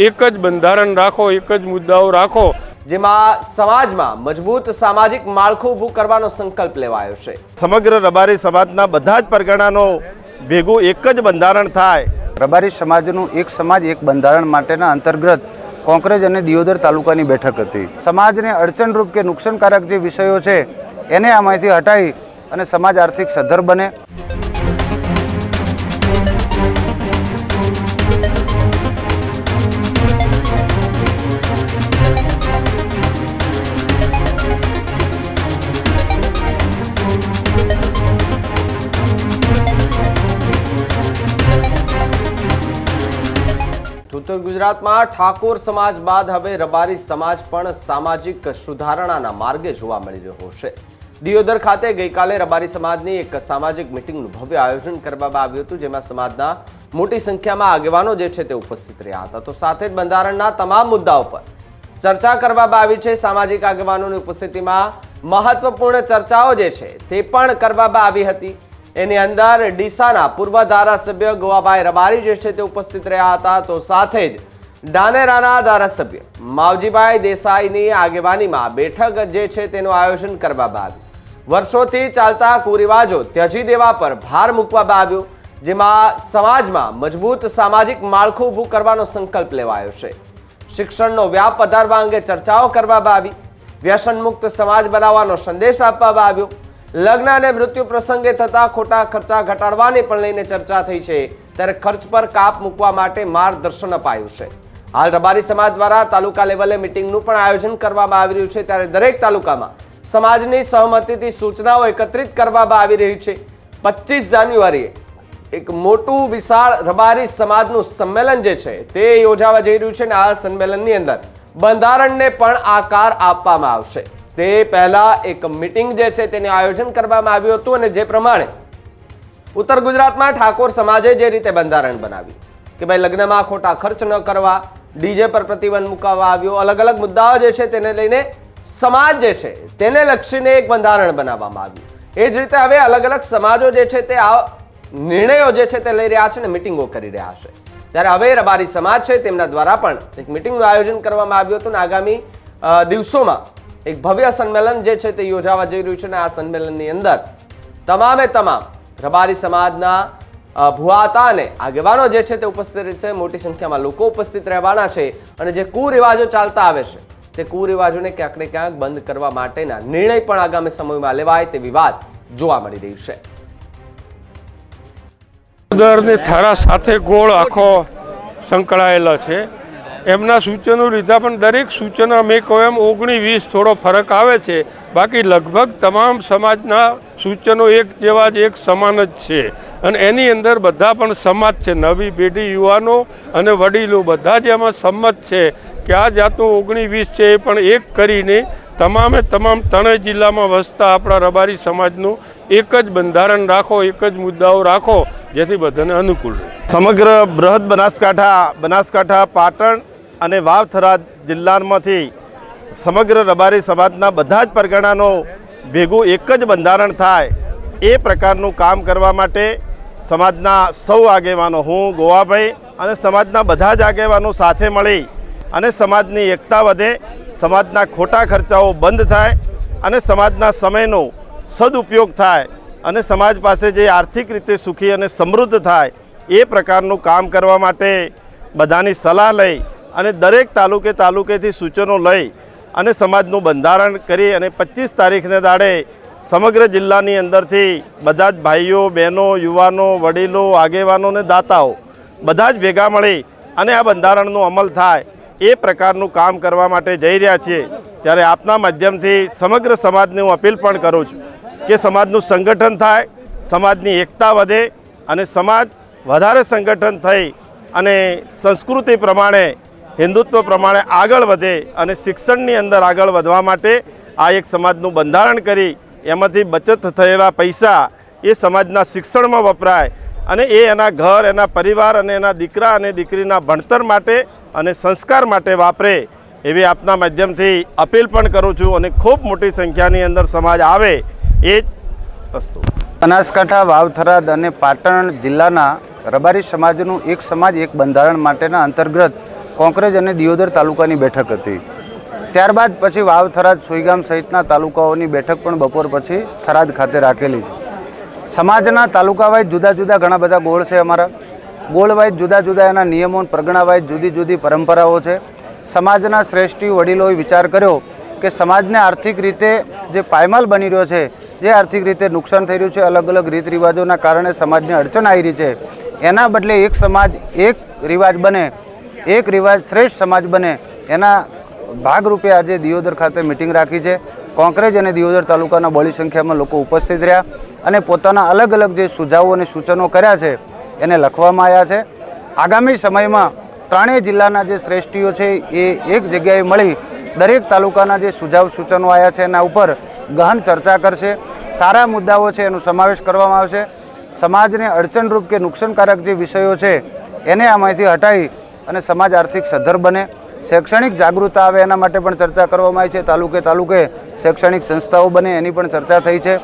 એક જ બંધારણ રાખો એક જ મુદ્દાઓ રાખો. જેમાં સમાજમાં મજબૂત સામાજિક માળખું ઊભું કરવાનો સંકલ્પ લેવાયો છે. સમગ્ર રબારી સમાજના બધા જ પરગણાનો ભેગું એક જ બંધારણ થાય. રબારી સમાજનું એક સમાજ એક બંધારણ માટેના અંતર્ગત કોંકરેજ અને દિયોદર તાલુકાની બેઠક હતી. સમાજને અડચણરૂપ કે નુકસાનકારક જે વિષયો છે એને આમાંથી હટાવી અને સમાજ આર્થિક સદ્ધર બને. ઉત્તર ગુજરાતમાં ઠાકોર સમાજ બાદ હવે રબારી સમાજ પણ સામાજિક સુધારણાના માર્ગે જોવા મળી રહ્યો છે. દિયોદર ખાતે ગઈકાલે રબારી સમાજની એક સામાજિક મિટિંગનું ભવ્ય આયોજન કરવામાં આવ્યું હતું, જેમાં સમાજના મોટી સંખ્યામાં આગેવાનો જે છે તે ઉપસ્થિત રહ્યા હતા. તો સાથે જ બંધારણના તમામ મુદ્દાઓ પર ચર્ચા કરવામાં આવી છે. સામાજિક આગેવાનોની ઉપસ્થિતિમાં મહત્વપૂર્ણ ચર્ચાઓ જે છે તે પણ કરવામાં આવી હતી. એની અંદર ડીસાના પૂર્વ ધારાસભ્ય ગોવાભાઈ રબારી જે છે તે ઉપસ્થિત રહ્યા હતા. તો સાથે જ ડાનેરાના ધારાસભ્ય માવજીભાઈ દેસાઈની આગેવાનીમાં બેઠક જે છે તેનું આયોજન કરવામાં આવ્યું. વર્ષોથી ચાલતા કુરિવાજો ત્યજી દેવા પર ભાર મૂકવામાં આવ્યો, જેમાં સમાજમાં મજબૂત સામાજિક માળખું ઊભું કરવાનો સંકલ્પ લેવાયો છે. શિક્ષણનો વ્યાપ વધારવા અંગે ચર્ચાઓ કરવામાં આવી. વ્યસનમુક્ત સમાજ બનાવવાનો સંદેશ આપવામાં આવ્યો. લગ્ન અને મૃત્યુ પ્રસંગે થતા ખોટા ખર્ચા ઘટાડવાને પણ લઈને ચર્ચા થઈ છે. ત્યારે ખર્ચ પર કાપ મૂકવા માટે માર્ગદર્શન અપાયું છે. હાલ રબારી સમાજ દ્વારા તાલુકા લેવલે મિટિંગનું પણ આયોજન કરવામાં આવી રહ્યું છે. ત્યારે દરેક તાલુકામાં સમાજની સહમતિથી સૂચનાઓ એકત્રિત કરવામાં આવી રહી છે. પચીસ જાન્યુઆરીએ એક મોટું વિશાળ રબારી સમાજનું સંમેલન જે છે તે યોજાવા જઈ રહ્યું છે અને આ સંમેલનની અંદર બંધારણને પણ આકાર આપવામાં આવશે. તે પહેલા એક મિટિંગ જે છે તેનું આયોજન કરવામાં આવ્યું હતું અને જે પ્રમાણે ઉત્તર ગુજરાતમાં ઠાકોર સમાજે જે રીતે બંધારણ બનાવ્યું કે ભાઈ લગ્નમાં ખોટા ખર્ચ ન કરવા, ડીજે પર પ્રતિબંધ મૂકવામાં આવ્યો અલગ અલગ મુદ્દાઓ જે છે તેને લઈને સમાજ જે છે તેને લક્ષીને એક બંધારણ બનાવવામાં આવ્યું. એ જ રીતે હવે અલગ અલગ સમાજો જે છે તે આ નિર્ણયો જે છે તે લઈ રહ્યા છે ને મિટિંગો કરી રહ્યા છે. ત્યારે હવે રબારી સમાજ છે તેમના દ્વારા પણ એક મિટિંગનું આયોજન કરવામાં આવ્યું હતું અને આગામી દિવસોમાં એક ભવ્ય સંમેલન જે છે તે યોજાવા જઈ રહ્યું છે અને આ સંમેલનની અંદર તમામે તમામ રબારી સમાજના ભુઆતા અને આગેવાનો જે છે તે ઉપસ્થિત રહેશે મોટી સંખ્યામાં લોકો ઉપસ્થિત રહેવાના છે અને જે કુરિવાજો ચાલતા આવે છે તે કુરિવાજોને ક્યાંક ને ક્યાંક બંધ કરવા માટેના નિર્ણય પણ આગામી સમયમાં લેવાય તેવી વાત જોવા મળી રહી છે. દરની થારા સાથે ગોળ આખો સંકળાયેલો છે. એમના સૂચનો લીધા પણ દરેક સૂચનો અમે કહો એમ ઓગણી વીસ થોડો ફરક આવે છે. બાકી લગભગ તમામ સમાજના સૂચનો એક જેવા જ એક સમાન જ છે. અને એની અંદર બધા પણ સમાજ છે. નવી પેઢી, યુવાનો અને વડીલો બધા જ એમાં સંમત છે કે આ જાતનું ઓગણી વીસ છે એ પણ એક કરીને તમામે તમામ ત્રણેય જિલ્લામાં વસતા આપણા રબારી સમાજનું એક જ બંધારણ રાખો, એક જ મુદ્દાઓ રાખો, જેથી બધાને અનુકૂળ સમગ્ર બૃહદ બનાસકાંઠા બનાસકાંઠા પાટણ અને વાવથરા જિલ્લામાંથી સમગ્ર રબારી સમાજના બધા જ પરગણાનો ભેગું એક જ બંધારણ થાય એ પ્રકારનું કામ કરવા માટે સમાજના સૌ આગેવાનો હું, ગોવાભાઈ અને સમાજના બધા જ આગેવાનો સાથે મળી અને સમાજની એકતા વધે, સમાજના ખોટા ખર્ચાઓ બંધ થાય અને સમાજના સમયનો સદુપયોગ થાય અને સમાજ પાસે જે આર્થિક રીતે સુખી અને સમૃદ્ધ થાય એ પ્રકારનું કામ કરવા માટે બધાની સલાહ લઈ અને દરેક તાલુકે તાલુકેથી સૂચનો લઈ અને સમાજનું બંધારણ કરી અને પચીસ તારીખને દાડે સમગ્ર જિલ્લાની અંદરથી બધા જ ભાઈઓ, બહેનો, યુવાનો, વડીલો આગેવાનો અને દાતાઓ બધા જ ભેગા મળી અને આ બંધારણનો અમલ થાય એ પ્રકારનું કામ કરવા માટે જઈ રહ્યા છીએ. ત્યારે આપના માધ્યમથી સમગ્ર સમાજને હું અપીલ પણ કરું છું કે સમાજનું સંગઠન થાય, સમાજની એકતા વધે અને સમાજ વધારે સંગઠન થઈ અને સંસ્કૃતિ પ્રમાણે હિન્દુત્વ પ્રમાણે આગળ વધે અને શિક્ષણની અંદર આગળ વધવા માટે આ એક સમાજનું બંધારણ કરી, એમાંથી બચત થયેલા પૈસા એ સમાજના શિક્ષણમાં વપરાય અને એ એના ઘર, એના પરિવાર અને એના દીકરા અને દીકરીના ભણતર માટે અને સંસ્કાર માટે વાપરે એવી આપના માધ્યમથી અપીલ પણ કરું છું અને ખૂબ મોટી સંખ્યાની અંદર સમાજ આવે એ જ વસ્તુ. બનાસકાંઠા વાવથરાદ અને પાટણ જિલ્લાના રબારી સમાજનું એક સમાજ, એક બંધારણ માટેના અંતર્ગત કોંકરેજ અને દિયોદર તાલુકાની બેઠક હતી. ત્યારબાદ પછી વાવ થરાદ સુઈગામ સહિતના તાલુકાઓની બેઠક પણ બપોર પછી થરાદ ખાતે રાખેલી છે. સમાજના તાલુકા વાઇઝ જુદા જુદા ઘણા બધા ગોળ છે અમારા. ગોળવાઇઝ જુદા જુદા એના નિયમો પ્રગણાવાઇઝ જુદી જુદી પરંપરાઓ છે. સમાજના શ્રેષ્ઠી વડીલોએ વિચાર કર્યો કે સમાજને આર્થિક રીતે જે પાયમાલ બની રહ્યો છે, જે આર્થિક રીતે નુકસાન થઈ રહ્યું છે, અલગ અલગ રીત રિવાજોના કારણે સમાજને અડચણ આવી રહી છે. એના બદલે એક સમાજ એક રિવાજ બને એક રિવાજ શ્રેષ્ઠ સમાજ બને એના ભાગરૂપે આજે દિયોદર ખાતે મિટિંગ રાખી છે. કોંકરેજ અને દિયોદર તાલુકાના બહોળી સંખ્યામાં લોકો ઉપસ્થિત રહ્યા અને પોતાના અલગ અલગ જે સુઝાવો અને સૂચનો કર્યા છે એને લખવામાં આવ્યા છે. આગામી સમયમાં ત્રણેય જિલ્લાના જે શ્રેષ્ઠીઓ છે એ એક જગ્યાએ મળી દરેક તાલુકાના જે સુઝાવ સૂચનો આવ્યા છે એના ઉપર ગહન ચર્ચા કરશે. સારા મુદ્દાઓ છે એનો સમાવેશ કરવામાં આવશે. સમાજને અડચણરૂપ કે નુકસાનકારક જે વિષયો છે એને આમાંથી હટાવી અને સમાજ આર્થિક સદ્ધર બને. શૈક્ષણિક જાગૃતતા આવે એના માટે પણ ચર્ચા કરવામાં આવી છે. તાલુકે તાલુકે શૈક્ષણિક સંસ્થાઓ બને એની પણ ચર્ચા થઈ છે.